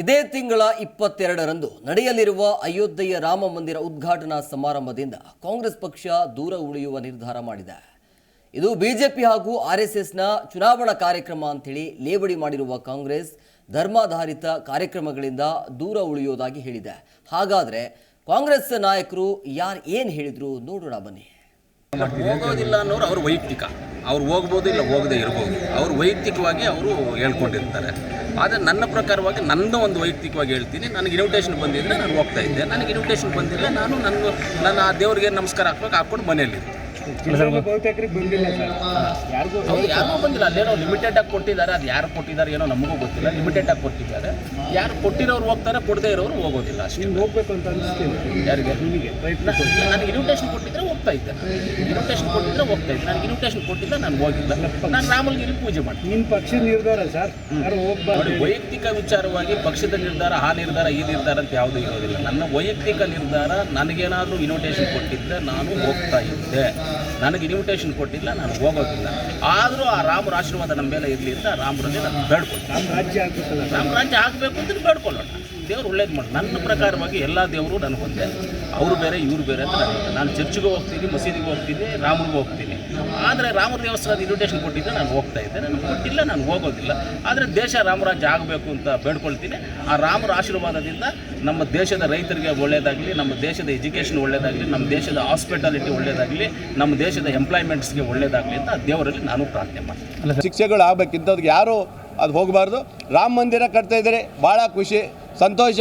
ಇದೇ ತಿಂಗಳ ಇಪ್ಪತ್ತೆರಡರಂದು ನಡೆಯಲಿರುವ ಅಯೋಧ್ಯೆಯ ರಾಮ ಮಂದಿರ ಉದ್ಘಾಟನಾ ಸಮಾರಂಭದಿಂದ ಕಾಂಗ್ರೆಸ್ ಪಕ್ಷ ದೂರ ಉಳಿಯುವ ನಿರ್ಧಾರ ಮಾಡಿದೆ. ಇದು ಬಿಜೆಪಿ ಹಾಗೂ ಆರ್ಎಸ್ಎಸ್ನ ಚುನಾವಣಾ ಕಾರ್ಯಕ್ರಮ ಅಂತೇಳಿ ಲೇವಡಿ ಮಾಡಿರುವ ಕಾಂಗ್ರೆಸ್ ಧರ್ಮಾಧಾರಿತ ಕಾರ್ಯಕ್ರಮಗಳಿಂದ ದೂರ ಉಳಿಯೋದಾಗಿ ಹೇಳಿದೆ. ಹಾಗಾದ್ರೆ ಕಾಂಗ್ರೆಸ್ ನಾಯಕರು ಯಾರು ಏನು ಹೇಳಿದ್ರು ನೋಡೋಣ ಬನ್ನಿ. ಹೋಗೋದಿಲ್ಲ ಅನ್ನೋರು ಅವ್ರ ವೈಯಕ್ತಿಕ. ಅವ್ರು ಹೋಗ್ಬೋದು ಇಲ್ಲ ಹೋಗದೆ ಇರ್ಬೋದು. ಅವ್ರು ವೈಯಕ್ತಿಕವಾಗಿ ಅವರು ಹೇಳ್ಕೊಂಡಿರ್ತಾರೆ. ಆದರೆ ನನ್ನ ಪ್ರಕಾರವಾಗಿ ನನ್ನ ಒಂದು ವೈಯಕ್ತಿಕವಾಗಿ ಹೇಳ್ತೀನಿ ನನಗೆ ಇನ್ವಿಟೇಷನ್ ಬಂದಿದ್ದರೆ ನಾನು ಹೋಗ್ತಾ ಇದ್ದೆ. ನನಗೆ ಇನ್ವಿಟೇಷನ್ ಬಂದಿಲ್ಲ ನಾನು ನನ್ನ ನನ್ನ ಆ ದೇವ್ರಿಗೆ ನಮಸ್ಕಾರ ಹಾಕ್ಬೇಕು ಹಾಕ್ಕೊಂಡು ಸರ್ ಯಾರಿಗೂ ಯಾರೋ ಬಂದಿಲ್ಲ. ಅಲ್ಲೇನೋ ಲಿಮಿಟೆಡ್ ಆಗಿ ಕೊಟ್ಟಿದ್ದಾರೆ ಅದು ಯಾರು ಕೊಟ್ಟಿದ್ದಾರೆ ಏನೋ ನಮಗೂ ಗೊತ್ತಿಲ್ಲ. ಲಿಮಿಟೆಡ್ ಆಗಿ ಕೊಟ್ಟಿದ್ದಾರೆ. ಯಾರು ಕೊಟ್ಟಿರೋರು ಹೋಗ್ತಾರೆ ಕೊಡದೇ ಇರೋರು ಹೋಗೋದಿಲ್ಲ ಅಷ್ಟೇ. ಹೋಗ್ಬೇಕು ಅಂತ ಯಾರಿಗೆ? ನಿಮಗೆ? ನನಗೆ ಇನ್ವಿಟೇಷನ್ ಕೊಟ್ಟಿದ್ರೆ ಹೋಗ್ತಾ ಇದ್ದೆ ಇನ್ವಿಟೇಷನ್ ಕೊಟ್ಟಿದ್ರೆ ಹೋಗ್ತಾ ಇದ್ದೆ. ನನಗೆ ಇನ್ವಿಟೇಷನ್ ಕೊಟ್ಟಿದ್ದ ನಾನು ಹೋಗಿದ್ದೆ. ನಾನು ರಾಮಲ್ಗಿರಿ ಪೂಜೆ ಮಾಡ್ತೀನಿ ನಿಮ್ಮ ಪಕ್ಷ ನಿರ್ಧಾರ ಸರ್? ನೋಡಿ ವೈಯಕ್ತಿಕ ವಿಚಾರವಾಗಿ ಪಕ್ಷದ ನಿರ್ಧಾರ ಆ ನಿರ್ಧಾರ ಈ ನಿರ್ಧಾರ ಅಂತ ಯಾವುದೂ ಇರೋದಿಲ್ಲ. ನನ್ನ ವೈಯಕ್ತಿಕ ನಿರ್ಧಾರ ನನಗೇನಾದರೂ ಇನ್ವಿಟೇಷನ್ ಕೊಟ್ಟಿದ್ದರೆ ನಾನು ಹೋಗ್ತಾ ಇದ್ದೆ. ನನಗೆ ಇನ್ವಿಟೇಷನ್ ಕೊಟ್ಟಿಲ್ಲ ನಾನು ಹೋಗೋದಿಲ್ಲ. ಆದರೂ ಆ ರಾಮರ ಆಶೀರ್ವಾದ ನಮ್ಮ ಮೇಲೆ ಇರಲಿ ಅಂತ ರಾಮರಲ್ಲಿ ನಾನು ಬೇಡ್ಕೊಳ್ತೀನಿ. ನಮ್ಮ ರಾಜ್ಯ ಆಗ್ಬೇಕಲ್ಲ ನಮ್ಮ ರಾಜ್ಯ ಆಗಬೇಕು ಅಂತ ಬೇಡ್ಕೊಳ್ಳೋಣ. ದೇವ್ರು ಒಳ್ಳೇದು ಮಾಡಿ ನನ್ನ ಪ್ರಕಾರವಾಗಿ ಎಲ್ಲ ದೇವರು ನನಗೆ ಒಂದೇ ಅವರು ಬೇರೆ ಇವರು ಬೇರೆ ಅಂತ ನನಗೆ ನಾನು ಚರ್ಚ್ಗೆ ಹೋಗ್ತೀನಿ ಮಸೀದಿಗೆ ಹೋಗ್ತೀನಿ ರಾಮನಿಗೆ ಹೋಗ್ತೀನಿ. ಆದರೆ ರಾಮರ ದೇವಸ್ಥಾನದ ಇನ್ವಿಟೇಷನ್ ಕೊಟ್ಟಿದ್ದೆ ನಾನು ಹೋಗ್ತಾ ಇದ್ದೆ. ನನಗೆ ಕೊಟ್ಟಿಲ್ಲ ನಾನು ಹೋಗೋದಿಲ್ಲ. ಆದರೆ ದೇಶ ರಾಮರಾಜ್ಯ ಆಗಬೇಕು ಅಂತ ಬೇಡ್ಕೊಳ್ತೀನಿ. ಆ ರಾಮರ ಆಶೀರ್ವಾದದಿಂದ ನಮ್ಮ ದೇಶದ ರೈತರಿಗೆ ಒಳ್ಳೆಯದಾಗಲಿ ನಮ್ಮ ದೇಶದ ಎಜುಕೇಷನ್ ಒಳ್ಳೆಯದಾಗಲಿ ನಮ್ಮ ದೇಶದ ಹಾಸ್ಪಿಟಾಲಿಟಿ ಒಳ್ಳೆಯದಾಗಲಿ ನಮ್ಮ ದೇಶದ ಎಂಪ್ಲಾಯ್ಮೆಂಟ್ಸ್ಗೆ ಒಳ್ಳೆಯದಾಗಲಿ ಅಂತ ದೇವರಲ್ಲಿ ನಾನು ಪ್ರಾರ್ಥನೆ ಮಾಡ್ತೀನಿ. ಶಿಕ್ಷೆಗಳು ಆಗ್ಬೇಕಿಂಥವ್ರಿಗೆ ಯಾರು ಅದು ಹೋಗಬಾರ್ದು. ರಾಮ ಮಂದಿರ ಕಟ್ತಾ ಇದ್ದಾರೆ, ಭಾಳ ಖುಷಿ, ಸಂತೋಷ.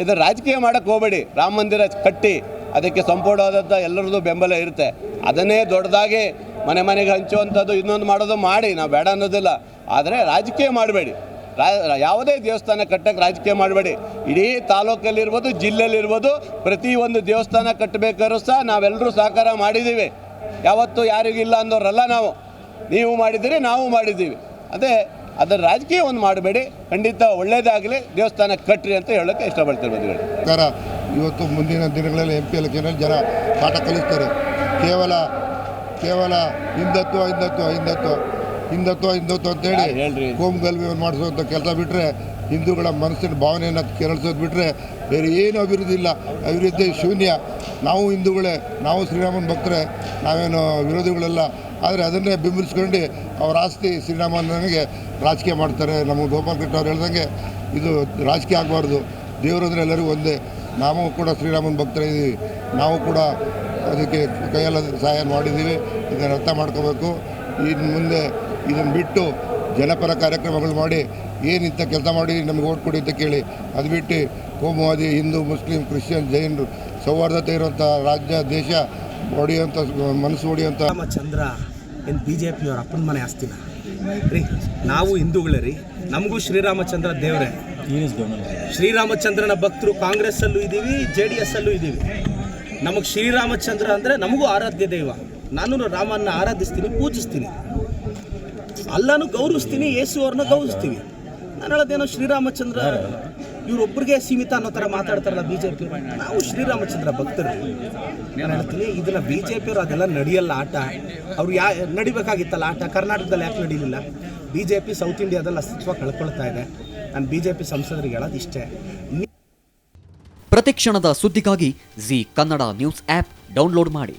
ಇದನ್ನು ರಾಜಕೀಯ ಮಾಡೋಕ್ಕೆ ಹೋಗಬೇಡಿ. ರಾಮ ಮಂದಿರ ಕಟ್ಟಿ, ಅದಕ್ಕೆ ಸಂಪೂರ್ಣವಾದಂಥ ಎಲ್ಲರದ್ದು ಬೆಂಬಲ ಇರುತ್ತೆ. ಅದನ್ನೇ ದೊಡ್ಡದಾಗಿ ಮನೆ ಮನೆಗೆ ಹಂಚುವಂಥದ್ದು, ಇನ್ನೊಂದು ಮಾಡೋದು ಮಾಡಿ, ನಾವು ಬೇಡ ಅನ್ನೋದಿಲ್ಲ. ಆದರೆ ರಾಜಕೀಯ ಮಾಡಬೇಡಿ. ರಾ, ಯಾವುದೇ ದೇವಸ್ಥಾನ ಕಟ್ಟಕ್ಕೆ ರಾಜಕೀಯ ಮಾಡಬೇಡಿ. ಇಡೀ ತಾಲೂಕಲ್ಲಿರ್ಬೋದು, ಜಿಲ್ಲೆಯಲ್ಲಿರ್ಬೋದು, ಪ್ರತಿಯೊಂದು ದೇವಸ್ಥಾನ ಕಟ್ಟಬೇಕಾದ್ರೂ ಸಹ ನಾವೆಲ್ಲರೂ ಸಹಕಾರ ಮಾಡಿದ್ದೀವಿ. ಯಾವತ್ತೂ ಯಾರಿಗಿಲ್ಲ ಅಂದವರಲ್ಲ ನಾವು. ನೀವು ಮಾಡಿದ್ದೀರಿ, ನಾವು ಮಾಡಿದ್ದೀವಿ. ಅದೇ, ಅದರ ರಾಜಕೀಯ ಒಂದು ಮಾಡಬೇಡಿ. ಖಂಡಿತ ಒಳ್ಳೇದಾಗಲಿ, ದೇವಸ್ಥಾನ ಕಟ್ಟ್ರಿ ಅಂತ ಹೇಳೋಕ್ಕೆ ಇಷ್ಟಪಡ್ತೀನಿ ಸರ, ಇವತ್ತು ಮುಂದಿನ ದಿನಗಳಲ್ಲಿ ಎಂ ಪಿ ಎಲೆಕ್ಷನಲ್ಲಿ ಜನ ಪಾಠ ಕಲಿಸ್ತಾರೆ. ಕೇವಲ ಕೇವಲ ಹಿಂದತ್ವ ಹಿಂದತ್ವ ಹಿಂದತ್ವ ಹಿಂದತ್ವ ಹಿಂದತ್ವ ಅಂತೇಳಿ. ಕೋಮ್ ಗಲ್ಭೆಯನ್ನು ಮಾಡಿಸುವಂಥ ಕೆಲಸ ಬಿಟ್ಟರೆ ಹಿಂದೂಗಳ ಮನಸ್ಸಿನ ಭಾವನೆಯನ್ನು ಕೆರಳಿಸೋದು ಬಿಟ್ಟರೆ ಬೇರೆ ಏನು ಅಭಿವೃದ್ಧಿ ಇಲ್ಲ. ಅಭಿವೃದ್ಧಿ ಶೂನ್ಯ. ನಾವು ಹಿಂದೂಗಳೇ ನಾವು ಶ್ರೀರಾಮನ ಭಕ್ತರೆ ನಾವೇನು ವಿರೋಧಿಗಳೆಲ್ಲ. ಆದರೆ ಅದನ್ನೇ ಬಿಂಬಿಸ್ಕೊಂಡು ಅವ್ರ ಆಸ್ತಿ ಶ್ರೀರಾಮನಿಗೆ ರಾಜಕೀಯ ಮಾಡ್ತಾರೆ. ನಮ್ಮ ಗೋಪಾಲ್ ಕೃಷ್ಣ ಅವ್ರು ಹೇಳ್ದಂಗೆ ಇದು ರಾಜಕೀಯ ಆಗಬಾರ್ದು. ದೇವರು ಅಂದರೆ ಎಲ್ಲರಿಗೂ ಒಂದೇ. ನಾವು ಕೂಡ ಶ್ರೀರಾಮನ ಭಕ್ತರಿದ್ದೀವಿ ನಾವು ಕೂಡ ಅದಕ್ಕೆ ಕೈಯಲ್ಲಿ ಸಹಾಯ ಮಾಡಿದ್ದೀವಿ. ಇದನ್ನು ಅರ್ಥ ಮಾಡ್ಕೋಬೇಕು. ಇನ್ನು ಮುಂದೆ ಇದನ್ನು ಬಿಟ್ಟು ಜನಪರ ಕಾರ್ಯಕ್ರಮಗಳು ಮಾಡಿ ಏನಿಂಥ ಕೆಲಸ ಮಾಡಿ ನಮಗೆ ಓಟ್ ಕೊಡಿ ಅಂತ ಕೇಳಿ, ಅದು ಬಿಟ್ಟು ಕೋಮುವಾದಿ, ಹಿಂದೂ, ಮುಸ್ಲಿಂ, ಕ್ರಿಶ್ಚಿಯನ್ ಜೈನರು ಸೌಹಾರ್ದತೆ ಇರುವಂಥ ರಾಜ್ಯ, ದೇಶ ಹೊಡೆಯುವಂಥ ಮನಸ್ಸು ಹೊಡೆಯುವಂಥ ರಾಮಚಂದ್ರ ಏನು ಬಿ ಜೆ ಪಿಯವ್ರ ಅಪ್ಪನ ಮನೆ ಆಸ್ತಿನ. ರೀ, ನಾವು ಹಿಂದೂಗಳೇ ರೀ, ನಮಗೂ ಶ್ರೀರಾಮಚಂದ್ರ ದೇವರೇ. ಶ್ರೀರಾಮಚಂದ್ರನ ಭಕ್ತರು ಕಾಂಗ್ರೆಸ್ಸಲ್ಲೂ ಇದ್ದೀವಿ, ಜೆ ಡಿ ಎಸ್ಸಲ್ಲೂ ಇದ್ದೀವಿ. ನಮಗೆ ಶ್ರೀರಾಮಚಂದ್ರ ಅಂದರೆ ನಮಗೂ ಆರಾಧ್ಯ ದೈವ. ನಾನು ರಾಮನ ಆರಾಧಿಸ್ತೀನಿ, ಪೂಜಿಸ್ತೀನಿ. ಅಲ್ಲನೂ ಗೌರವಿಸ್ತೀನಿ ಯೇಸು ಅವ್ರನ್ನ ಗೌರವಿಸ್ತೀವಿ ನಾನು ಹೇಳೋದೇನೋ ಶ್ರೀರಾಮಚಂದ್ರ ಇವ್ರೊಬ್ಬರಿಗೆ ಸೀಮಿತ ಅನ್ನೋ ಥರ ಮಾತಾಡ್ತಾರಲ್ಲ ಬಿ ಜೆ ಪಿ ನಾವು ಶ್ರೀರಾಮಚಂದ್ರ ಭಕ್ತರು. ನಾನು ಹೇಳ್ತೀನಿ, ಇದನ್ನ ಬಿ ಜೆ ಪಿಯವರು ಅದೆಲ್ಲ ನಡೆಯಲ್ಲ ಆಟ. ಅವ್ರು ಯಾ, ನಡಿಬೇಕಾಗಿತ್ತಲ್ಲ ಆಟ? ಕರ್ನಾಟಕದಲ್ಲಿ ಯಾಕೆ ನಡೀಲಿಲ್ಲ? ಬಿ ಜೆ ಪಿ ಸೌತ್ ಇಂಡಿಯಾದಲ್ಲಿ ಅಸ್ತಿತ್ವ ಕಳ್ಕೊಳ್ತಾ ಇದೆ. ನಾನು ಬಿ ಜೆ ಪಿ ಸಂಸದರಿಗೆ ಹೇಳೋದು ಇಷ್ಟೇ. ಪ್ರತಿಕ್ಷಣದ ಸುದ್ದಿಗಾಗಿ Zee Kannada news app download ಮಾಡಿ.